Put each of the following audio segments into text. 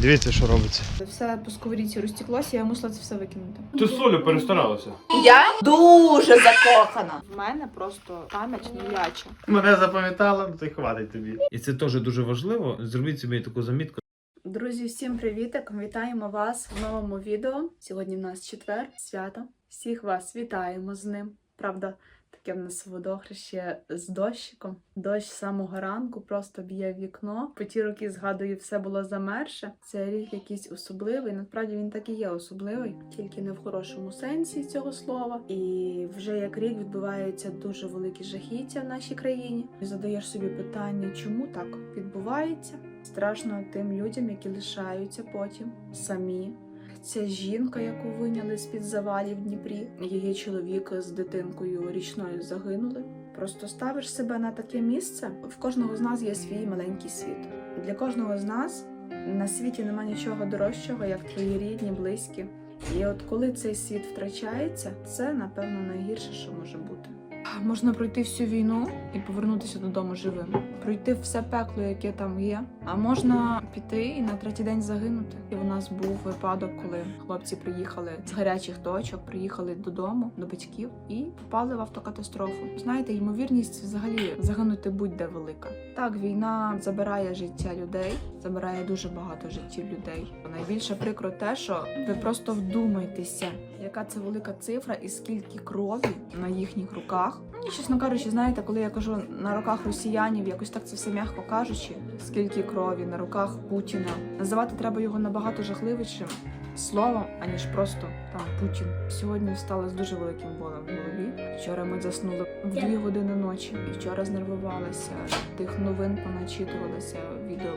Дивіться, що робиться. Все по сковорідці розтеклося, я мусила це все викинути. Ти солю перестаралася. Я дуже закохана. В мене просто пам'ять нуляча. Мене запам'ятала, ну то й хватить тобі. І це теж дуже важливо. Зробіть собі таку замітку. Друзі, всім привітик! Вітаємо вас в новому відео. Сьогодні в нас четвер, свято. Всіх вас вітаємо з ним. Правда, таке в нас водохреще з дощиком. Дощ самого ранку просто б'є вікно. По ті роки згадую, все було замерше. Це рік якийсь особливий. Насправді він так і є особливий, тільки не в хорошому сенсі цього слова. І вже як рік відбуваються дуже великі жахіття в нашій країні. І задаєш собі питання, чому так відбувається? Страшно тим людям, які лишаються потім самі. Ця жінка, яку виняли з-під завалів в Дніпрі, її чоловік з дитинкою річною загинули. Просто ставиш себе на таке місце. В кожного з нас є свій маленький світ. Для кожного з нас на світі нема нічого дорожчого, як твої рідні, близькі. І от коли цей світ втрачається, це напевно найгірше, що може бути. Можна пройти всю війну і повернутися додому живим, пройти все пекло, яке там є. А можна піти і на третій день загинути. І у нас був випадок, коли хлопці приїхали з гарячих точок, приїхали додому до батьків і попали в автокатастрофу. Знаєте, ймовірність взагалі загинути будь-де велика. Так, війна забирає життя людей, забирає дуже багато життів людей. Найбільше прикро те, що ви просто вдумайтеся, яка це велика цифра і скільки крові на їхніх руках. Мені, чесно кажучи, знаєте, коли я кажу на руках росіянів, якось так це все м'яко кажучи, скільки крові на руках Путіна. Називати треба його набагато жахливішим словом, аніж просто там Путін. Сьогодні встала з дуже великим болем в голові. Вчора ми заснули в дві години ночі, і вчора знервувалася. Тих новин поначитувалася, відео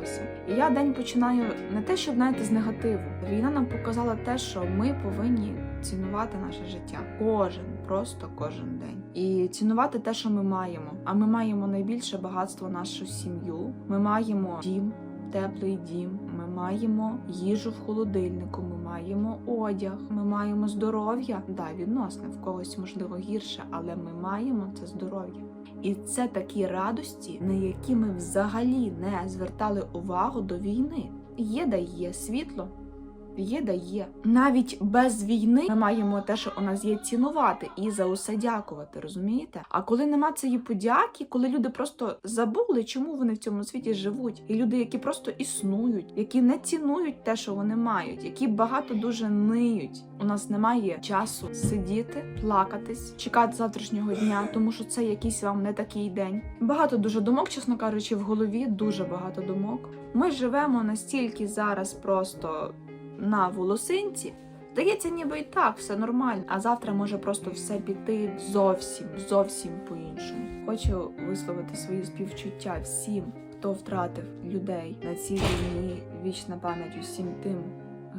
понадивлювалася. І я день починаю не те, щоб знаєте, з негативу. Війна нам показала те, що ми повинні цінувати наше життя. Кожен, просто кожен день. І цінувати те, що ми маємо. А ми маємо найбільше багатство нашу сім'ю. Ми маємо дім. Теплий дім, ми маємо їжу в холодильнику, ми маємо одяг, ми маємо здоров'я. Да, відносне в когось можливо гірше, але ми маємо це здоров'я. І це такі радості, на які ми взагалі не звертали увагу до війни. Є да є світло, є да є. Навіть без війни ми маємо те, що у нас є цінувати і за усе дякувати, розумієте? А коли нема цієї подяки, коли люди просто забули, чому вони в цьому світі живуть, і люди, які просто існують, які не цінують те, що вони мають, які багато дуже ниють. У нас немає часу сидіти, плакатись, чекати завтрашнього дня, тому що це якийсь вам не такий день. Багато дуже думок, чесно кажучи, в голові дуже багато думок. Ми живемо настільки зараз просто на волосинці. Здається, ніби і так все нормально, а завтра може просто все піти зовсім, зовсім по-іншому. Хочу висловити свої співчуття всім, хто втратив людей на цій війні. Вічна пам'ять усім тим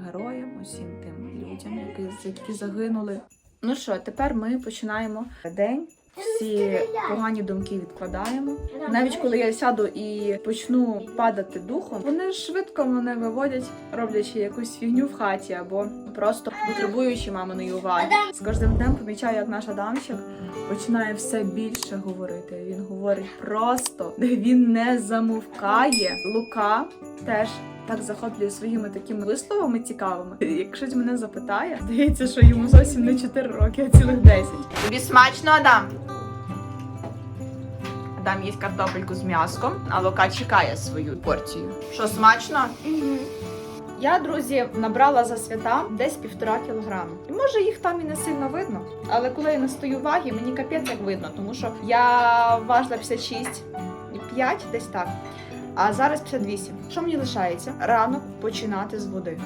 героям, усім тим людям, які, які загинули. Ну що, тепер ми починаємо день. Всі погані думки відкладаємо. Навіть коли я сяду і почну падати духом, вони швидко мене виводять, роблячи якусь фігню в хаті або просто потребуючи маминої уваги. З кожним днем помічаю, як наш Адамчик починає все більше говорити. Він говорить просто, він не замовкає. Лука теж. Так захоплює своїми такими висловами цікавими. Якщо мене запитає, здається, що йому зовсім не 4 роки, а цілих 10. Тобі смачно, Адам? Адам їсть картопельку з м'яском, а Лука чекає свою порцію. Що смачно? Я, друзі, набрала за свята десь півтора кілограми. І може їх там і не сильно видно. Але коли я не стою ваги, мені капець як видно, тому що я важила 56 і 5, десь так. А зараз 58. Що мені лишається? Ранок починати з води.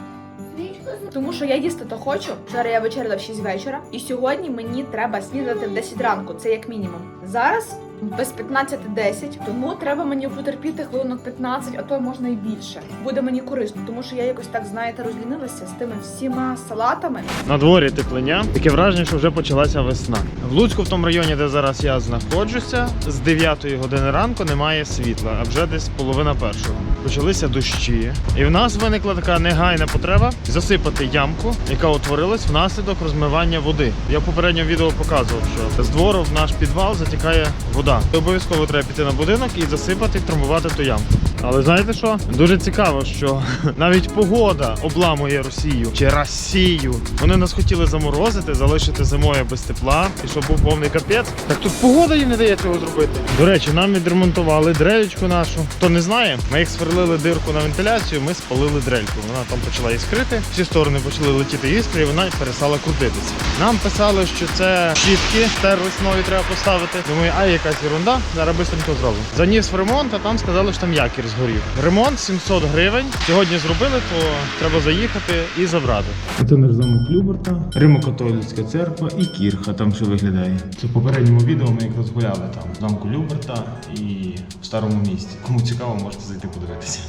Тому що я їсти то хочу. Вчора я вечеряла в 6 вечора, і сьогодні мені треба снідати в 10 ранку. Це як мінімум. Зараз без 15-10, тому треба мені потерпіти хвилинок 15, а то можна і більше. Буде мені корисно, тому що я якось так, знаєте, розлінилася з тими всіма салатами. На дворі теплення. Таке враження, що вже почалася весна. В Луцьку, в тому районі, де зараз я знаходжуся, з 9 години ранку немає світла, а вже десь половина першого. Почалися дощі, і в нас виникла така негайна потреба засипати ямку, яка утворилась внаслідок розмивання води. Я в попередньому відео показував, що з двору в наш підвал затікає вода. Обов'язково треба піти на будинок і засипати, трамбувати ту ямку. Але знаєте що? Дуже цікаво, що навіть погода обламує Росію чи Росію. Вони нас хотіли заморозити, залишити зимою без тепла, і щоб був повний капець. Так тут погода їм не дає цього зробити. До речі, нам відремонтували дрелечку нашу. Хто не знає, ми їх сверлили дирку на вентиляцію, ми спалили дрельку. Вона там почала іскрити. Всі сторони почали летіти іскри, і вона перестала крутитися. Нам писали, що це щітки стерлись нові треба поставити. Думаю, а якась ерунда, зараз швидко зробимо. Заніс в ремонт, а там сказали, що там якір згорів. Ремонт 700 гривень. Сьогодні зробили, то треба заїхати і забрати. Це наш замок Люберта, Римо-католицька церква і кірха там що виглядає. Це в попередньому відео ми якраз гуляли там замку Люберта і в старому місті. Кому цікаво, можете зайти подивитися.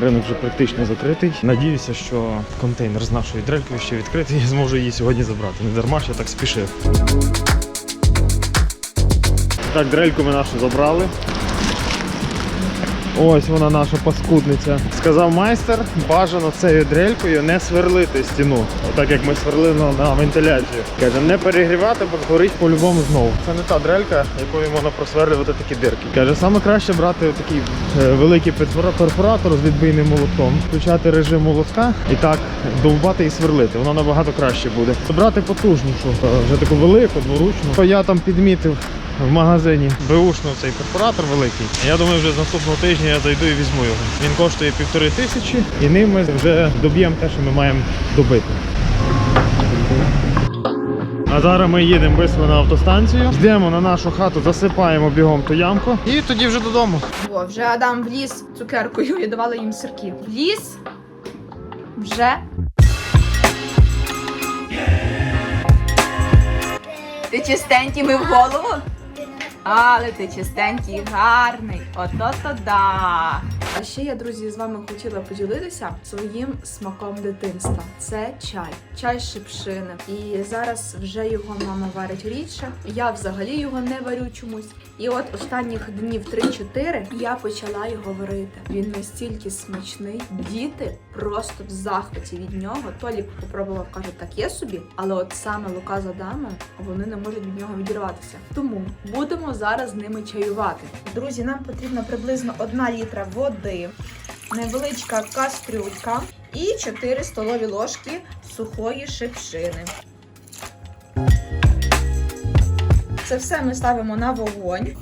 Ринок вже практично закритий. Надіюся, що контейнер з нашою дрелькою ще відкритий Я зможу її сьогодні забрати. Не дарма ж я так спішив. Так, дрельку ми нашу забрали. Ось вона наша паскудниця. Сказав майстер, бажано цією дрелькою не сверлити стіну. Отак як ми сверлили на, вентиляцію. Каже, не перегрівати, бо згорить по-любому знову. Це не та дрелька, якою можна просверлювати такі дирки. Каже, саме краще брати такий е, великий перфора- перфоратор з відбийним молотком, включати режим молотка і так довбати і сверлити. Воно набагато краще буде. Брати потужнішу, е, вже таку велику, дворучну. Я там підмітив в магазині беушну цей перфоратор великий. Я думаю, вже з наступного тижня я зайду і візьму його. Він коштує півтори тисячі, і ним ми вже доб'ємо те, що ми маємо добити. А зараз ми їдемо швидко на автостанцію, йдемо на нашу хату, засипаємо бігом ту ямку і тоді вже додому. О, вже Адам вліз цукеркою і давала їм сирки. Вліз вже. Ти чистенький ми в голову? Але ти чистенький, гарний. Ото-то да. А ще я, друзі, з вами хотіла поділитися своїм смаком дитинства. Це чай, чай шипшини. І зараз вже його мама варить рідше. Я взагалі його не варю чомусь. І от останніх днів 3-4 я почала його варити. Він настільки смачний. Діти просто в захваті від нього. Толік попробував, каже, так є собі, але от саме Лука з Адамом вони не можуть від нього відірватися. Тому будемо зараз з ними чаювати. Друзі, нам потрібно приблизно 1 літра води, невеличка кастрюлька і 4 столові ложки сухої шипшини. Це все ми ставимо на вогонь.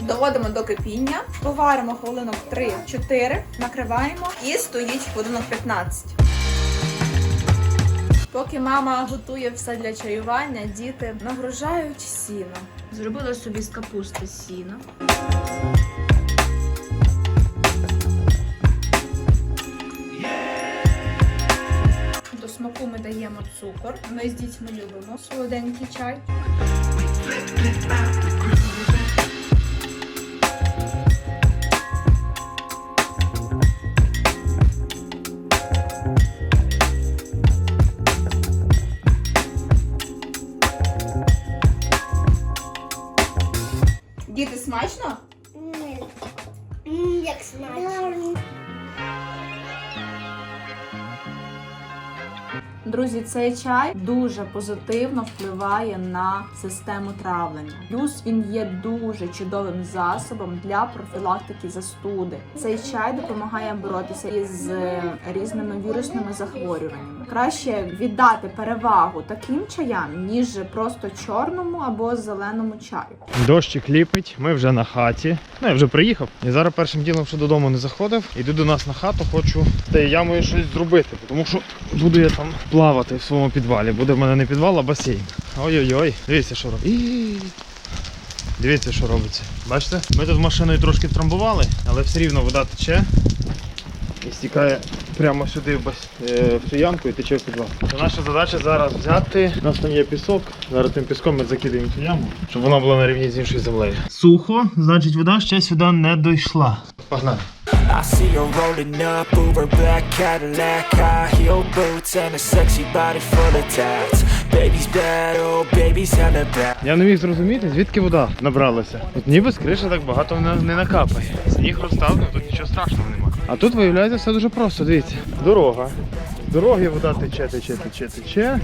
Доводимо до кипіння, поваримо хвилинок 3-4, накриваємо і стоїть хвилинок 15. Поки мама готує все для чаювання, діти нагружають сіно. Зробила собі з капусти сіно. Ми цукор. Ми з дітьми любимо солоденький чай. Друзі, цей чай дуже позитивно впливає на систему травлення. Плюс він є дуже чудовим засобом для профілактики застуди. Цей чай допомагає боротися із е, різними вірусними захворюваннями. Краще віддати перевагу таким чаям, ніж просто чорному або зеленому чаю. Дощик ліпить, ми вже на хаті. Ну, я вже приїхав. І зараз першим ділом, що додому не заходив, іду до нас на хату, хочу з тією ямою щось зробити, тому що буду я там плавати в своєму підвалі. Буде в мене не підвал, а басейн. Ой-ой-ой, дивіться, що робить. Дивіться, що робиться. Бачите? Ми тут машиною трошки трамбували, але все рівно вода тече і стікає прямо сюди в, бас... е, в цю ямку і тече в підвал. Наша задача зараз взяти. У нас там є пісок. Зараз тим піском ми закидаємо цю яму, щоб вона була на рівні з іншою землею. Сухо, значить вода ще сюди не дійшла. Погнали. I see her rolling up, Uber black Cadillac, high heel boots and a sexy body full of tats. Oh. Я не міг зрозуміти, звідки вода набралася. От ніби з криші так багато не, не накапає. Сніг розстав, ну тут нічого страшного немає. А тут виявляється все дуже просто, дивіться. Дорога. З дороги вода тече, тече, тече, тече.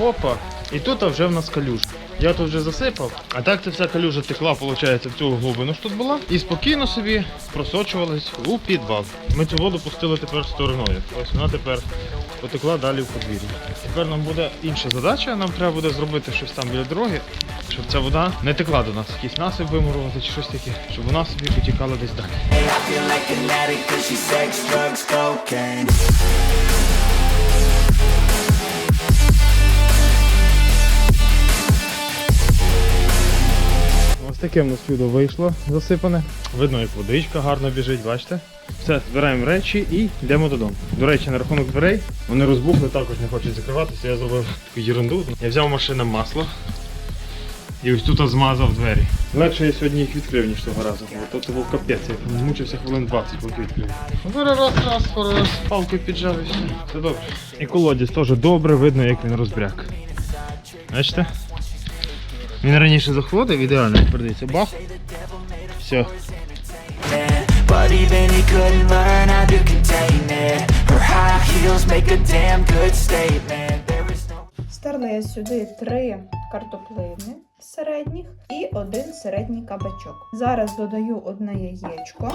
Опа, і тут а вже в нас калюжа. Я тут вже засипав, а так ця вся калюжа текла, виходить, в цю глибину що тут була, і спокійно собі просочувалась у підвал. Ми цю воду пустили тепер стороною. Ось вона тепер потекла далі в подвір'я. Тепер нам буде інша задача, нам треба буде зробити щось там біля дороги, щоб ця вода не текла до нас, якийсь насип вимурувати чи щось таке, щоб вона собі потікала десь далі. Таке в нас відео вийшло засипане. Видно, як водичка гарно біжить, бачите? Все, збираємо речі і йдемо додому. До речі, на рахунок дверей вони розбухли, також не хочуть закриватися. Я зробив таку ерунду. Я взяв машинам масло і ось тут змазав двері. Легше я сьогодні їх відкрив, ніж того разу. Бо то був капець, я змучився хвилин 20, поки відкрив. Зараз раз, раз, раз палкою піджав і все. Все добре. І колодязь теж добре, видно, як він розбряк. Бачите? Він раніше заходив, ідеально твердиться. Бах. Все. But even he couldn't learn how to contain it. Her high heels make a damn good statement. Я сюди три картоплини середніх і один середній кабачок. Зараз додаю одне яєчко.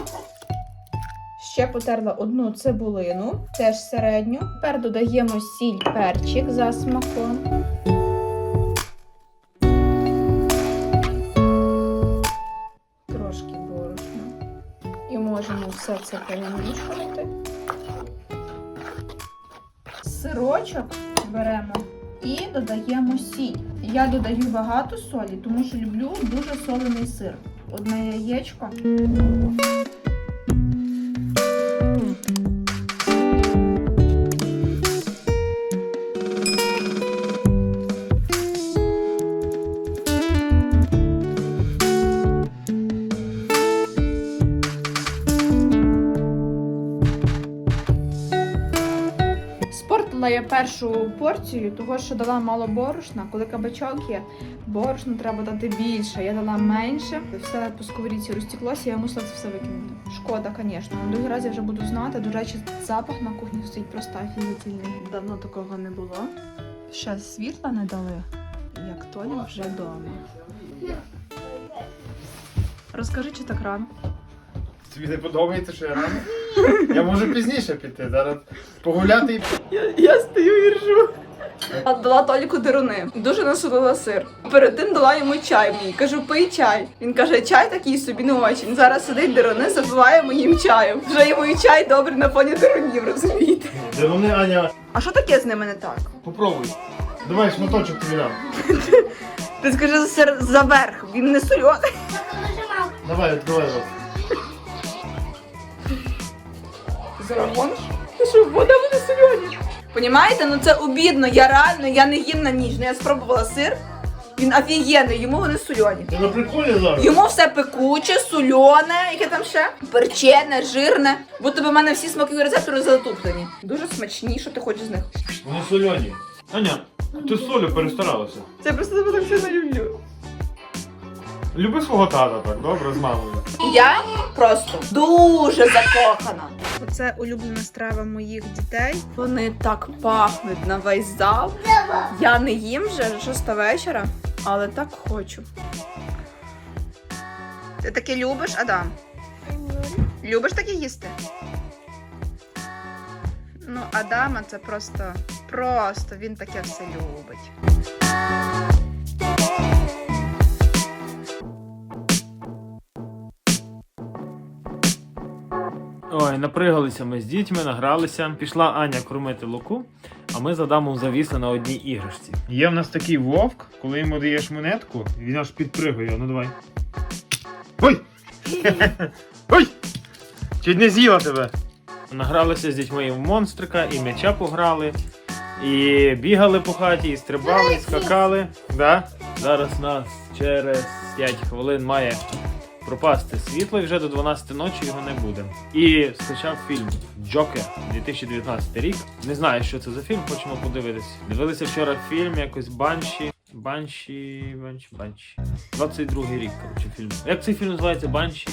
Ще потерла одну цибулину, теж середню. Тепер додаємо сіль, перчик за смаком. Все це перемішувати. Сирочок беремо і додаємо сіль. Я додаю багато солі, тому що люблю дуже солений сир. Одне яєчко. Спортила я першу порцію, того що дала мало борошна. Коли кабачок є, борошна треба дати більше. Я дала менше. Все по сковорідці розтіклося, я мусила це все викинути. Шкода, звісно. Другий раз я вже буду знати. До речі, запах на кухні стоїть просто офігітельний. Давно такого не було. Ще світла не дали, як Толя вже вдома. Розкажи, чи так рано? Тобі не подобається, що я рано? Я можу пізніше піти. Зараз погуляти і. Я, я стою і ржу. Дала Толіку дируни. Дуже насолила сир. Перед тим дала йому чай мій. Кажу, пий чай. Він каже, чай такий собі не очень. Зараз сидить дируни, запиває моїм чаєм. Вже йому і чай добрий на фоні дирунів, розумієте? Де вони, Аня, А що таке з ними не так? попробуй. Давай шматочок тобі дам. Ти скажи за сир заверх, він не сольоний. Давай, відкривай рот. Загониш? Ти що, вода буде сольоні? Понімаєте, ну це обідно. Я реально, я не їм на ніч. Ну я спробувала сир. Він офігенний, йому вони сольоні. Ти на приколі зараз? Йому все пекуче, сольоне, яке там ще? Перчене, жирне. Будто би в мене всі смакові рецептори затуплені. Дуже смачні, що ти хочеш з них. Вони сольоні. Аня, ти з солю перестаралася. Це просто тебе так сильно люблю. Люби свого тата так, добре, з мамою. Я просто дуже закохана. Це улюблена страва моїх дітей. Вони так пахнуть на весь зал. Я не їм вже шоста вечора, але так хочу. Ти таке любиш, Адам? Любиш таке їсти? Ну, Адама це просто, просто він таке все любить. Ой, напригалися ми з дітьми, награлися. Пішла Аня кормити луку, а ми з Адамом завісли на одній іграшці. Є в нас такий вовк, коли йому даєш монетку, він аж підпригує. Ну давай. Ой! Ой! Чуть не з'їла тебе. Награлися з дітьми і в монстрика, і м'яча пограли, і бігали по хаті, і стрибали, і скакали. Да? Зараз нас через 5 хвилин має пропасти світло і вже до 12 ночі його не буде. І скачав фільм Джокер 2019 рік. Не знаю, що це за фільм, хочемо подивитись. Дивилися вчора фільм якось Банші. Банші, Банші, Банші. 22 рік, коротше, фільм. Як цей фільм називається Банші?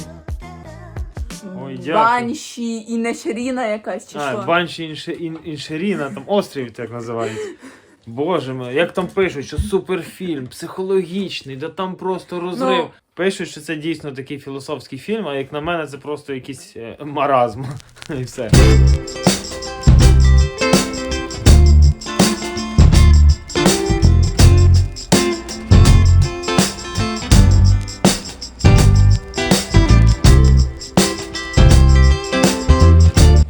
Ой, дякую. Банші і Нешеріна якась чи А, що. Банші Інше- Ін- Іншеріна, там острів так називається. Боже мій, як там пишуть, що суперфільм, психологічний, да там просто розрив. Ну. Пишуть, що це дійсно такий філософський фільм, а як на мене, це просто якийсь е, маразм. І все.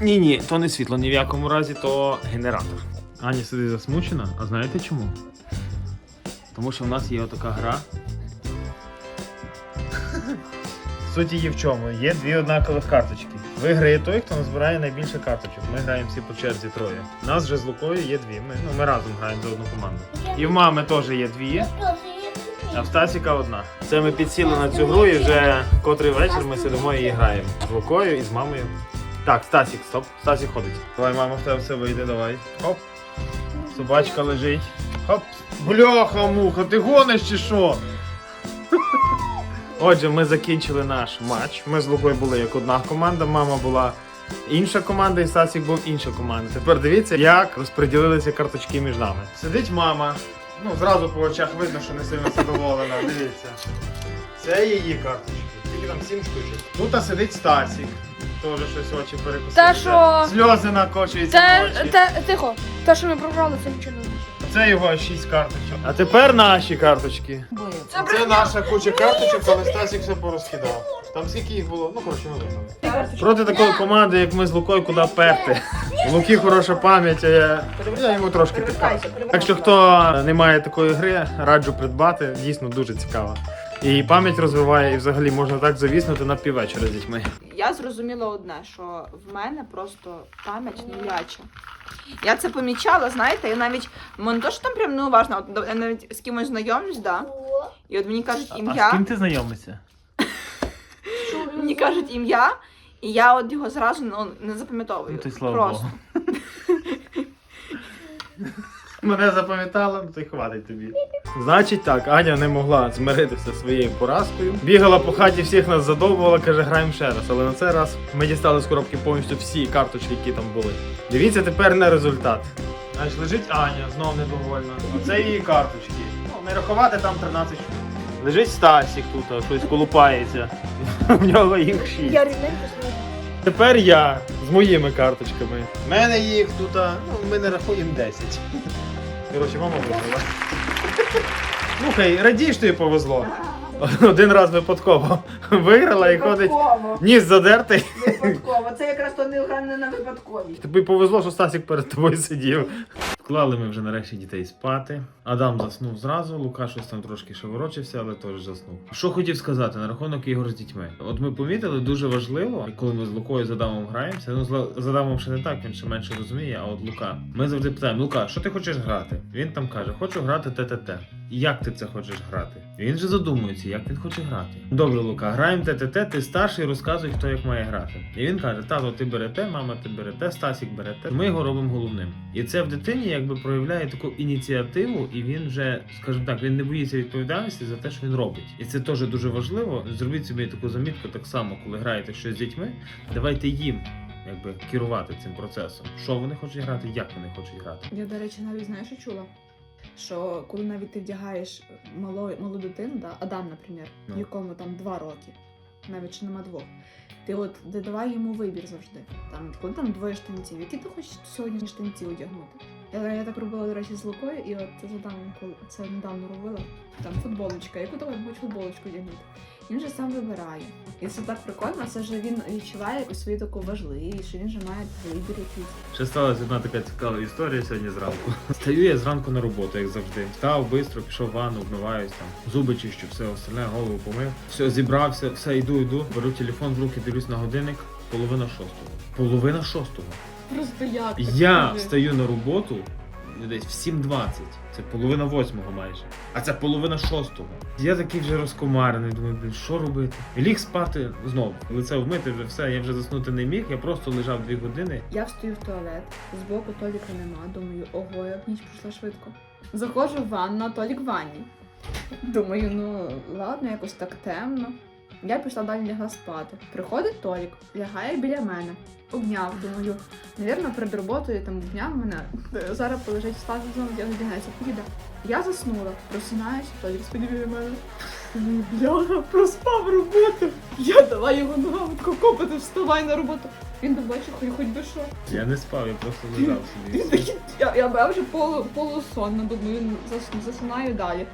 Ні, ні, то не світло, ні в якому разі, то генератор. Аня сидить засмучена, а знаєте чому? Тому що в нас є отака гра. Суть її в чому? Є дві однакових карточки. Виграє той, хто назбирає найбільше карточок. Ми граємо всі по черзі троє. У нас вже з Лукою є дві. Ми, ну, ми разом граємо за одну команду. І в мами теж є дві, а в Стасіка одна. Це ми підсіли на цю гру і вже котрий вечір ми сидимо і граємо з Лукою і з мамою. Так, Стасік, стоп. Стасік ходить. Давай, мама, в тебе все вийде, давай. Хоп. Собачка лежить. Хоп. Бляха, муха, ти гониш чи що? Отже, ми закінчили наш матч. Ми з Лукою були як одна команда, мама була інша команда, і Стасік був інша команда. Тепер дивіться, як розподілилися карточки між нами. Сидить мама. Ну, зразу по очах видно, що не сильно задоволена. Дивіться. Це її карточки. Тільки там сім штучок. Тут а сидить Стасік. Теж щось очі перекусили. Та що? Сльози накочуються в Це, очі. те, тихо. Те, що ми програли, це нічого не означає. Це його шість карточок. А тепер наші карточки. Це наша куча карточок, але Стасік все порозкидав. Там скільки їх було? Ну, коротше, ми виграли. Проти такої команди, як ми з Лукою, куди перти. У Луки хороша пам'ять, а я, я йому трошки підказую. Так що, хто не має такої гри, раджу придбати. Дійсно дуже цікаво. І пам'ять розвиває, і взагалі можна так завіснути на піввечора з дітьми. Я зрозуміла одне, що в мене просто пам'ять нуляча. Я це помічала, знаєте, я навіть не то, що там прям неуважно, от я навіть з кимось знайомлюсь, да, і от мені кажуть ім'я, З ким ти знайомишся? мені кажуть ім'я, і я от його зразу ну, не запам'ятовую. Ну, ти слава Просто. Богу. Мене запам'ятала, ну то й хватить тобі. Значить так, Аня не могла змиритися зі своєю поразкою. Бігала по хаті, всіх нас задовбувала, каже, граємо ще раз. Але на цей раз ми дістали з коробки повністю всі карточки, які там були. Дивіться тепер на результат. Значить, лежить Аня, знов недовольна. Оце її карточки. Ну, не рахувати там 13 штук. Лежить Стасік тут, щось колупається. В нього їх 6. Я рівненько. Тепер я з моїми карточками. У мене їх тут, ну, ми не рахуємо 10. Коротше, мама виграла. Слухай, радій, що тобі повезло. Один раз випадково виграла і ходить. Випадково, Ніс задертий. випадково. Це якраз то не на випадковість. Тобі повезло, що Стасік перед тобою сидів. Вклали ми вже нарешті дітей спати. Адам заснув зразу, Лука щось там трошки шеворочився, але теж заснув. Що хотів сказати на рахунок ігор з дітьми? От ми помітили дуже важливо, коли ми з Лукою з Адамом граємося. Ну, з Адамом ще не так, він ще менше розуміє, а от Лука. Ми завжди питаємо: Лука, що ти хочеш грати? Він там каже, хочу грати ТТТ. Як ти це хочеш грати? Він же задумується, як він хоче грати. Добре, Лука, граємо ТТТ, ти старший, розказуй, хто як має грати. І він каже: тато, ти берете, мама, ти берете, Стасік берете. Ми його робимо головним. І це в дитині якби проявляє таку ініціативу, і він вже, скажімо так, він не боїться відповідальності за те, що він робить. І це теж дуже важливо. Зробіть собі таку замітку так само, коли граєте щось з дітьми. Давайте їм якби керувати цим процесом. Що вони хочуть грати, як вони хочуть грати. Я, до речі, навіть знаєш, що чула? Що коли навіть ти вдягаєш мало, малу дитину, да, Адам, наприклад, no. якому там два роки, навіть чи нема двох, ти от давай йому вибір завжди. Там, коли там двоє штанців, які ти хочеш сьогодні штанці одягнути? Я, я так робила, до речі, з Лукою, і от задам, коли це недавно робила. Там футболочка, яку давай будь футболочку одягнути. Він же сам вибирає. І це так прикольно, це вже він відчуває якусь свою таку важливість, він же має вибір якийсь. Ще сталася одна така цікава історія сьогодні зранку. Стаю я зранку на роботу, як завжди. Встав, швидко, пішов в ванну, вмиваюсь там, зуби чищу, все остальне, голову помив. Все, зібрався, все, йду, йду, беру телефон в руки, дивлюсь на годинник, половина шостого. Половина шостого. Просто як? так? Я Скажи. встаю на роботу десь в 7.20. Це половина восьмого майже. А це половина шостого. Я такий вже розкомарений, думаю, блін, що робити? Ліг спати знову. Лице вмити, вже все, я вже заснути не міг, я просто лежав дві години. Я встаю в туалет, збоку Толіка нема, думаю, ого, як ніч пройшла швидко. Заходжу в ванну, а Толік в ванні. Думаю, ну ладно, якось так темно. Я пішла далі лягла спати. Приходить Толік, лягає біля мене, обняв, думаю, навірно, перед роботою там обняв мене. Е, Зараз полежить спати знову, я одягнеться, поїде. Я заснула, просинаюся, Толік спить біля мене. Бляха, проспав роботу. Я давай його ногами тако копати, вставай на роботу. Він побачив, хоч хоч би що. Я не спав, я просто лежав собі. Він такий, я, я, я вже полу, полусонна, думаю, засинаю далі.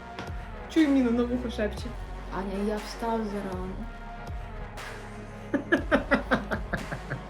Чую міну на вухо шепче. Аня, я встав зарано.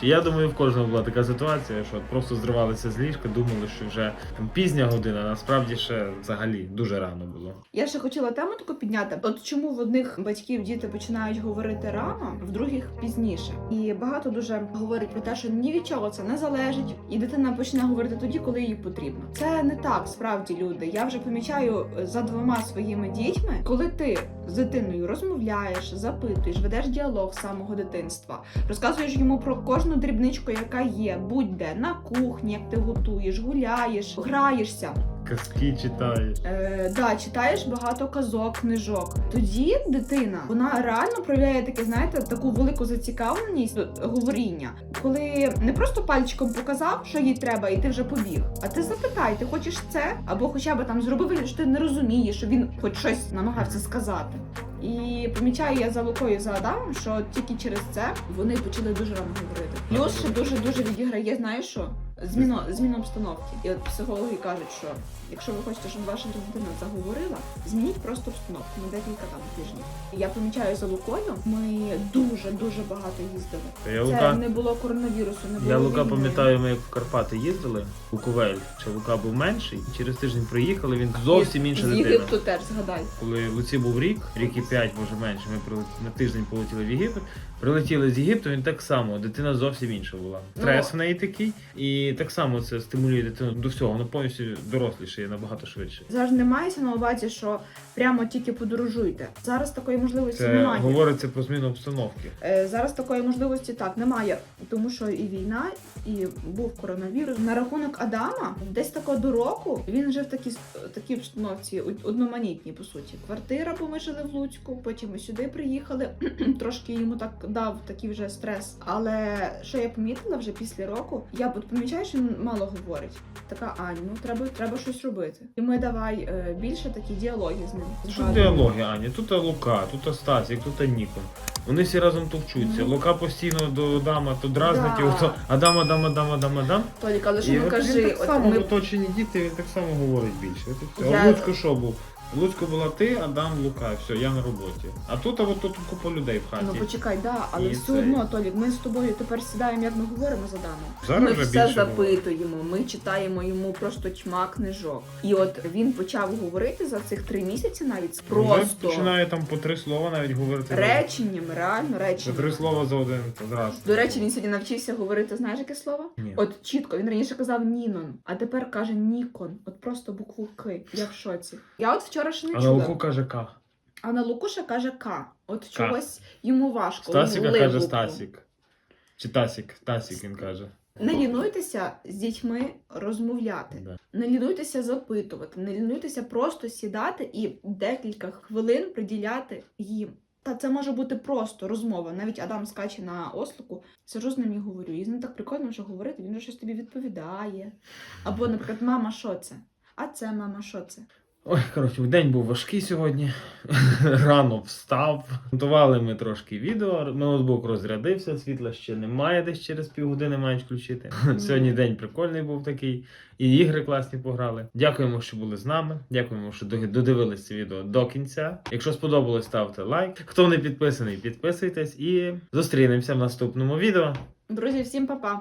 Я думаю, в кожного була така ситуація, що просто зривалися з ліжка, думали, що вже там пізня година, а насправді ще взагалі дуже рано було. Я ще хотіла тему таку підняти. От чому в одних батьків діти починають говорити рано, в других пізніше. І багато дуже говорять про те, що ні від чого це не залежить, і дитина почне говорити тоді, коли їй потрібно. Це не так, справді люди. Я вже помічаю е, за двома своїми дітьми, коли ти з дитиною розмовляєш, запитуєш, ведеш діалог з самого дитинства, розказуєш йому про кожну дрібничку, яка є, будь-де на кухні, як ти готуєш, гуляєш, граєшся. Казки читаєш. Е, да, читаєш багато казок, книжок. Тоді дитина вона реально проявляє таке, знаєте, таку велику зацікавленість говоріння, коли не просто пальчиком показав, що їй треба, і ти вже побіг. А ти запитай, ти хочеш це? Або хоча б там зроби вигляд, що ти не розумієш, що він хоч щось намагався сказати. І помічаю я за Лукою за Адамом, що тільки через це вони почали дуже рано говорити. Плюс ще дуже дуже відіграє, знаєш що? Зміну, зміну обстановки. І от психологи кажуть, що якщо ви хочете, щоб ваша дитина заговорила, змініть просто обстановку на декілька там тижнів. Я помічаю за Лукою, ми дуже дуже багато їздили. Я Це Лука, не було коронавірусу, не було я Лука війни. пам'ятаю, ми як в Карпати їздили у Ковель, що Лука був менший, і через тиждень приїхали, він зовсім інша з дитина. Єгипту теж згадай. Коли Луці був рік, рік і п'ять, може менше, ми на тиждень полетіли в Єгипет. Прилетіли з Єгипту, він так само, дитина зовсім інша була. Стрес в неї такий, і так само це стимулює дитину до всього. Воно повністю доросліше набагато швидше. Зараз не мається на увазі, що прямо тільки подорожуйте. Зараз такої можливості Це немає. говориться про зміну обстановки. Е, Зараз такої можливості так немає, тому що і війна, і був коронавірус. На рахунок Адама, десь тако до року він жив в такій обстановці од- одноманітній, по суті. Квартира, бо ми жили в Луцьку, потім ми сюди приїхали. Трошки йому так дав такий вже стрес. Але що я помітила вже після року, я от помічаю, що він мало говорить. Така Ань, ну треба, треба щось робити. І ми давай е, більше такі діалоги з ним. Що діалоги, Аня? Тут Лука, тут Стасік, тут Нікон. Вони всі разом товчуться. Ну. Лука постійно до Адама, то дразнить Да. його, то Адам, Адам, Адам, Адам, Адам. Толік, але що не кажи, він так само ми в оточенні діти, він так само говорить більше. Я- А що був? В Луцьку була ти, Адам, Лука, все, я на роботі. А тут, а от тут купа людей в хаті. Ну почекай, да, але І все це- одно, Толік, ми з тобою тепер сідаємо, як ми говоримо з Адамом. Зараз ми вже все більше говорить. запитуємо, ми читаємо йому просто тьма книжок. І от він почав говорити за цих три місяці навіть Вже просто починає там по три слова навіть говорити. реченнями, реально За реченнями. три слова за один зразу. До речі, він сьогодні навчився говорити, знаєш, яке слово? Ні. От чітко, він раніше казав Нінон, а тепер каже Нікон. От просто букву К. Я в шоці. Я от вчора ще не А на чула. Луку каже К. А на Лукуша каже К. От чогось йому важко. Стасіка Ли каже букву. Стасік. Чи Тасік, Тасік він каже. Не лінуйтеся з дітьми розмовляти, Да. не лінуйтеся запитувати, не лінуйтеся просто сідати і декілька хвилин приділяти їм. Та це може бути просто розмова. Навіть Адам скаче на ослику, сижу з ним і говорю. І з ним так прикольно, що говорити, він вже щось тобі відповідає. Або, наприклад, мама, що це? А це мама, що це? Ой, коротше, день був важкий сьогодні. Рано встав. Готували ми трошки відео. Ноутбук розрядився, світла ще немає, десь через півгодини мають включити. Сьогодні день прикольний був такий. І ігри класні пограли. Дякуємо, що були з нами. Дякуємо, що до- додивились це відео до кінця. Якщо сподобалось, ставте лайк. Хто не підписаний, підписуйтесь і зустрінемося в наступному відео. Друзі, всім па-па!